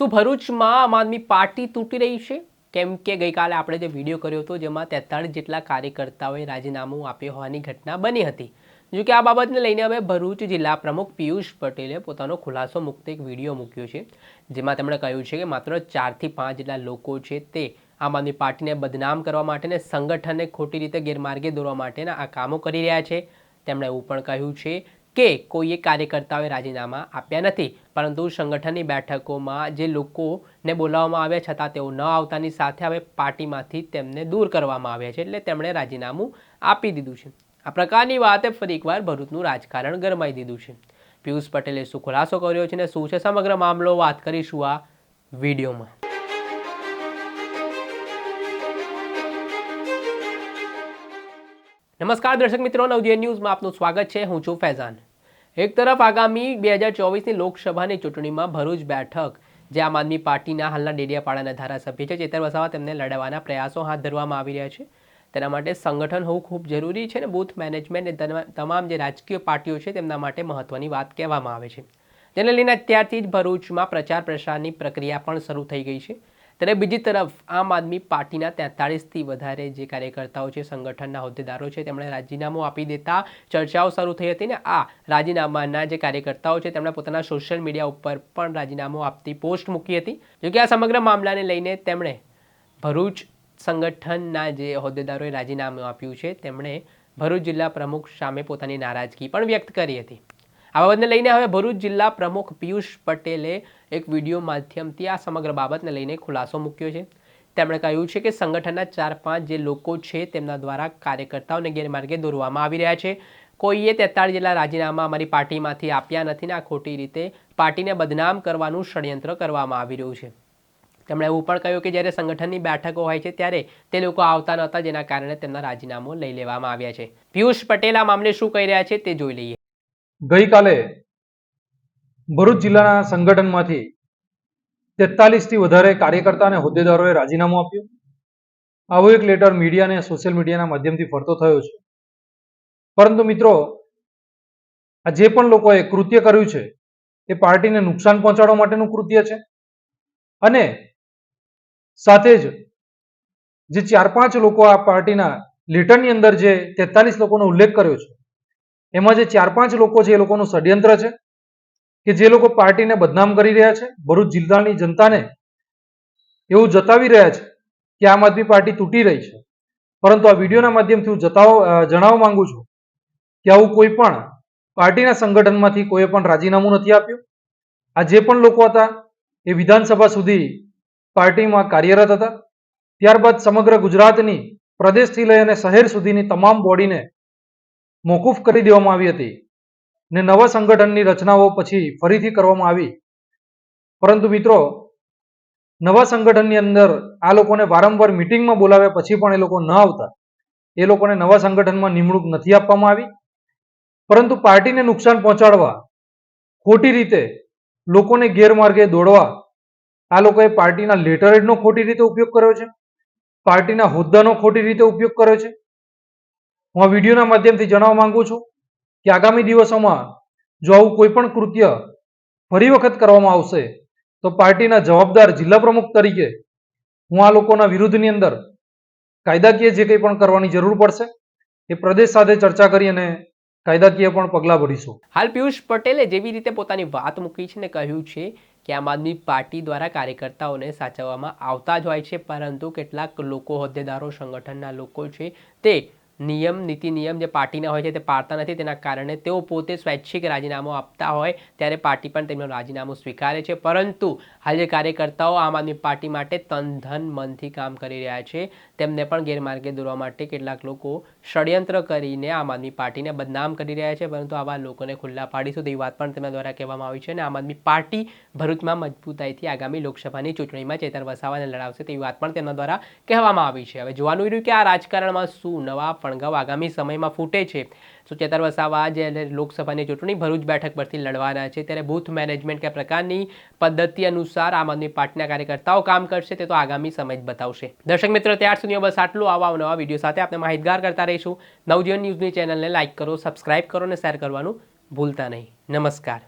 શું ભરૂચમાં આમ આદમી પાર્ટી તૂટી રહી છે? કેમ કે ગઈકાલે આપણે જે વીડિયો કર્યો હતો, જેમાં તેતાળીસ જેટલા કાર્યકર્તાઓએ રાજીનામું આપ્યું હોવાની ઘટના બની હતી. જો કે આ બાબતને લઈને હવે ભરૂચ જિલ્લા પ્રમુખ પિયુષ પટેલે પોતાનો ખુલાસો મુક્ત એક વીડિયો મૂક્યો છે, જેમાં તેમણે કહ્યું છે કે માત્ર ચારથી પાંચ જેટલા લોકો છે તે આમ આદમી પાર્ટીને બદનામ કરવા માટે ને સંગઠનને ખોટી રીતે ગેરમાર્ગે દોરવા માટેના આ કામો કરી રહ્યા છે. તેમણે એવું પણ કહ્યું છે કે કોઈએ કાર્યકર્તાઓએ રાજીનામા આપ્યા નથી. પરંતુ સંગઠનની બેઠકોમાં જે લોકોને બોલાવવામાં આવ્યા છતાં તેઓ ન આવતાની સાથે હવે પાર્ટીમાંથી તેમને દૂર કરવામાં આવ્યા છે એટલે તેમણે રાજીનામું આપી દીધું છે. આ પ્રકારની વાતે ફરી એકવાર ભરૂચનું રાજકારણ ગરમાઈ દીધું છે. પિયુષ પટેલે શું ખુલાસો કર્યો છે અને શું છે સમગ્ર મામલો? વાત કરીશું આ વિડીયોમાં. નમસ્કાર દર્શક મિત્રો, નવજીવન ન્યૂઝમાં આપનું સ્વાગત છે. હું છું ફૈઝાન. એક તરફ આગામી બે હજાર ચોવીસની લોકસભાની ચૂંટણીમાં ભરૂચ બેઠક, જે આમ આદમી પાર્ટીના હાલના ડેડિયાપાડાના ધારાસભ્ય છે ચેતર વસાવા તેમને લડાવવાના પ્રયાસો હાથ ધરવામાં આવી રહ્યા છે. તેના માટે સંગઠન હોવું ખૂબ જરૂરી છે અને બૂથ મેનેજમેન્ટ એ તમામ જે રાજકીય પાર્ટીઓ છે તેમના માટે મહત્વની વાત કહેવામાં આવે છે. જેને લઈને અત્યારથી જ ભરૂચમાં પ્રચાર પ્રસારની પ્રક્રિયા પણ શરૂ થઈ ગઈ છે. ત્યારે બીજી તરફ આમ આદમી પાર્ટીના તેતાળીસથી વધારે જે કાર્યકર્તાઓ છે, સંગઠનના હોદ્દેદારો છે, તેમણે રાજીનામું આપી દેતા ચર્ચાઓ શરૂ થઈ હતી ને આ રાજીનામાના જે કાર્યકર્તાઓ છે, તેમણે પોતાના સોશિયલ મીડિયા ઉપર પણ રાજીનામું આપતી પોસ્ટ મૂકી હતી. જોકે આ સમગ્ર મામલાને લઈને તેમણે ભરૂચ સંગઠનના જે હોદ્દેદારોએ રાજીનામું આપ્યું છે, તેમણે ભરૂચ જિલ્લા પ્રમુખ સામે પોતાની નારાજગી પણ વ્યક્ત કરી હતી. આ બાબતને લઈને હવે ભરૂચ જિલ્લા પ્રમુખ પિયુષ પટેલે એક વીડિયો માધ્યમથી આ સમગ્ર બાબતને લઈને ખુલાસો મૂક્યો છે. તેમણે કહ્યું છે કે સંગઠનના ચાર પાંચ જે લોકો છે તેમના દ્વારા કાર્યકર્તાઓને ગેરમાર્ગે દોરવામાં આવી રહ્યા છે. કોઈએ તેતાળીસ જેટલા રાજીનામા અમારી પાર્ટીમાંથી આપ્યા નથી ને આ ખોટી રીતે પાર્ટીને બદનામ કરવાનું ષડયંત્ર કરવામાં આવી રહ્યું છે. તેમણે એવું પણ કહ્યું કે જ્યારે સંગઠનની બેઠકો હોય છે ત્યારે તે લોકો આવતા નહોતા જેના કારણે તેમના રાજીનામું લઈ લેવામાં આવ્યા છે. પિયુષ પટેલ આ મામલે શું કહી રહ્યા છે તે જોઈ લઈએ. ગઈકાલે ભરૂચ જિલ્લાના સંગઠનમાંથી તેતાલીસથી વધારે કાર્યકર્તા અને હોદ્દેદારોએ રાજીનામું આપ્યું. આવો એક લેટર મીડિયા અને સોશિયલ મીડિયાના માધ્યમથી ફરતો થયો છે. પરંતુ મિત્રો, આ જે પણ લોકોએ કૃત્ય કર્યું છે, એ પાર્ટીને નુકસાન પહોંચાડવા માટેનું કૃત્ય છે. અને સાથે જ જે ચાર પાંચ લોકો આ પાર્ટીના લેટરની અંદર જે તેતાલીસ લોકોનો ઉલ્લેખ કર્યો છે એમાં જે ચાર પાંચ લોકો છે એ લોકોનું ષડયંત્ર છે કે જે લોકો પાર્ટીને બદનામ કરી રહ્યા છે, ભરૂચ જિલ્લાની જનતાને એવું જતાવી રહ્યા છે કે આમ આદમી પાર્ટી તૂટી રહી છે. પરંતુ આ વિડીયોના માધ્યમથી હું જતાવ જણાવવા માંગુ છું કે આવું કોઈ પણ પાર્ટીના સંગઠનમાંથી કોઈએ પણ રાજીનામું નથી આપ્યું. આ જે પણ લોકો હતા એ વિધાનસભા સુધી પાર્ટીમાં કાર્યરત હતા. ત્યારબાદ સમગ્ર ગુજરાતની પ્રદેશથી લઈ અને શહેર સુધીની તમામ બોડીને મોકૂફ કરી દેવામાં આવી હતી ને નવા સંગઠનની રચનાઓ પછી ફરીથી કરવામાં આવી. પરંતુ મિત્રો, નવા સંગઠનની અંદર આ લોકોને વારંવાર મિટિંગમાં બોલાવ્યા પછી પણ એ લોકો ન આવતા. એ લોકોને નવા સંગઠનમાં નિમણૂક નથી આપવામાં આવી. પરંતુ પાર્ટીને નુકસાન પહોંચાડવા, ખોટી રીતે લોકોને ગેરમાર્ગે દોડવા, આ લોકોએ પાર્ટીના લેટરેડનો ખોટી રીતે ઉપયોગ કર્યો છે, પાર્ટીના હોદ્દાનો ખોટી રીતે ઉપયોગ કર્યો છે. હું આ વિડીયોના માધ્યમથી જણાવવા માંગુ છું કે આગામી દિવસોમાં જો આવું કોઈ પણ કૃત્ય ફરી વખત કરવામાં આવશે, તો પાર્ટીના જવાબદાર જિલ્લા પ્રમુખ તરીકે હું આ લોકોના વિરુદ્ધની અંદર કાયદાકીય જે કંઈ પણ કરવાની જરૂર પડશે, એ પ્રદેશ સાથે ચર્ચા કરી અને કાયદાકીય પણ પગલાં ભરીશું. હાલ પિયુષ પટેલે જેવી રીતે પોતાની વાત મૂકી છે ને કહ્યું છે કે આમ આદમી પાર્ટી દ્વારા કાર્યકર્તાઓને સાચવવામાં આવતા જ હોય છે, પરંતુ કેટલાક લોકો હોદ્દેદારો, સંગઠનના લોકો છે તે નિયમ, નીતિ નિયમ જે પાર્ટીના હોય છે તે પાડતા નથી. તેના કારણે તેઓ પોતે સ્વૈચ્છિક રાજીનામું આપતા હોય ત્યારે પાર્ટી પણ તેમનું રાજીનામું સ્વીકારે છે. પરંતુ હાલ જે કાર્યકર્તાઓ આમ આદમી પાર્ટી માટે તન ધન મનથી કામ કરી રહ્યા છે, તેમને પણ ગેરમાર્ગે દોરવા માટે કેટલાક લોકો ષડયંત્ર કરીને આમ આદમી પાર્ટીને બદનામ કરી રહ્યા છે. પરંતુ આવા લોકોને ખુલ્લા પાડીશું તેવી વાત પણ તેમના દ્વારા કહેવામાં આવી છે અને આમ આદમી પાર્ટી ભરૂચમાં મજબૂતાઈથી આગામી લોકસભાની ચૂંટણીમાં ચેતર વસાવાને લડાવશે તેવી વાત પણ તેમના દ્વારા કહેવામાં આવી છે. હવે જોવાનું રહ્યું કે આ રાજકારણમાં શું નવા ફણગાવ આગામી સમયમાં ફૂટે છે. શું ચેતર વસાવા જ્યારે લોકસભાની ચૂંટણી ભરૂચ બેઠક પરથી લડવાના છે. ત્યારે બૂથ મેનેજમેન્ટ કે પ્રકારની પદ્ધતિ અનુસાર આમ આદમી પાર્ટીના કાર્યકર્તાઓ કામ કરશે તે તો આગામી સમય જ બતાવશે. દર્શક મિત્રો, ત્યાર સુધી બસ આટલું. આવા નવા વીડિયો સાથે આપણે માહિતગાર કરતા રહીશું. નવજીવન ન્યૂઝની ચેનલને લાઇક કરો, સબસ્ક્રાઇબ કરો અને શેર કરવાનું ભૂલતા નહીં. નમસ્કાર.